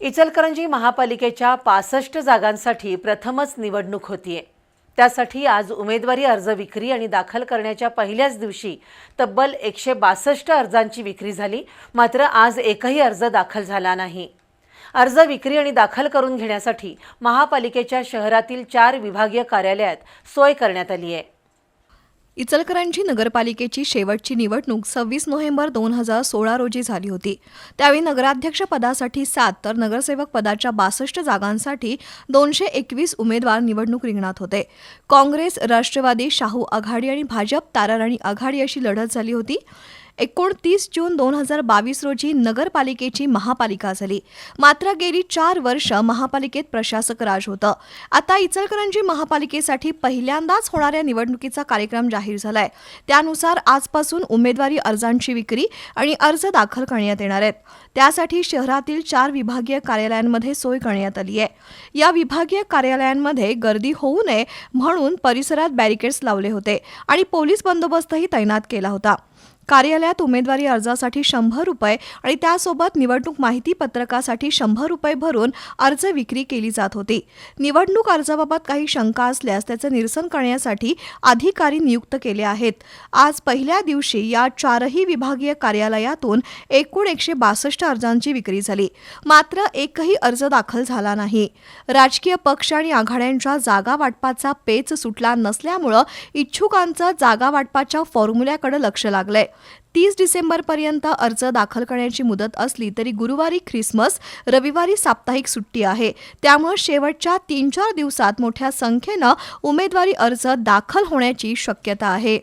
इचलकरंजी महापालिकेच्या पासष्ट जागांसाठी प्रथमच निवडणूक होतीये. त्यासाठी आज उमेदवारी अर्ज विक्री आणि दाखल करण्याच्या पहिल्याच दिवशी तब्बल एकशे बासष्ट अर्जांची विक्री झाली मात्र आज एकही अर्ज दाखल झाला नाही. अर्ज विक्री आणि दाखल करून घेण्यासाठी महापालिकेच्या शहरातील चार विभागीय कार्यालयात सोय करण्यात आली आहे इचलकरंजी नगरपालिकेची शेवटची निवडणूक सव्वीस नोव्हेंबर दोन हजार सोळा रोजी झाली होती. त्यावेळी नगराध्यक्ष पदासाठी सात तर नगरसेवक पदाच्या बासष्ट जागांसाठी दोनशे एकवीस उमेदवार निवडणूक रिंगणात होते. काँग्रेस राष्ट्रवादी शाहू आघाडी आणि भाजप ताराराणी आघाडी अशी लढत झाली होती. एकोणतीस जून दोन हजार बावीस रोजी नगरपालिकेची महापालिका झाली. मात्र गेली चार वर्ष महापालिकेत प्रशासक राज होतं. आता इचलकरंजी महापालिकेसाठी पहिल्यांदाच होणाऱ्या निवडणुकीचा कार्यक्रम जाहीर झालाय. त्यानुसार आजपासून उमेदवारी अर्जांची विक्री आणि अर्ज दाखल करण्यात येणार आहेत. त्यासाठी शहरातील चार विभागीय कार्यालयांमध्ये सोय करण्यात आली आहे. या विभागीय कार्यालयांमध्ये गर्दी होऊ नये म्हणून परिसरात बॅरिकेड्स लावले होते आणि पोलीस बंदोबस्तही तैनात केला होता. कार्यालयात उमेदवारी अर्जासाठी शंभर रुपये आणि त्यासोबत निवडणूक माहिती पत्रकासाठी शंभर रुपये भरून अर्ज विक्री केली जात होती. निवडणूक अर्जाबाबत काही शंका असल्यास त्याचं निरसन करण्यासाठी अधिकारी नियुक्त केले आहेत. आज पहिल्या दिवशी या चारही विभागीय कार्यालयातून एकूण एकशे बासष्ट अर्जांची विक्री झाली. मात्र एकही अर्ज दाखल झाला नाही. राजकीय पक्ष आणि आघाड्यांच्या जागा वाटपाचा पेच सुटला नसल्यामुळं इच्छुकांचं जागा वाटपाच्या फॉर्म्युल्याकडे लक्ष लागलंय तीस डिसेंबरपर्यंत अर्ज दाखल करण्याची मुदत असली तरी गुरुवारी ख्रिसमस रविवारी साप्ताहिक सुट्टी आहे. त्यामुळे शेवटच्या तीन चार दिवसात मोठ्या संख्येनं उमेदवारी अर्ज दाखल होण्याची शक्यता आहे.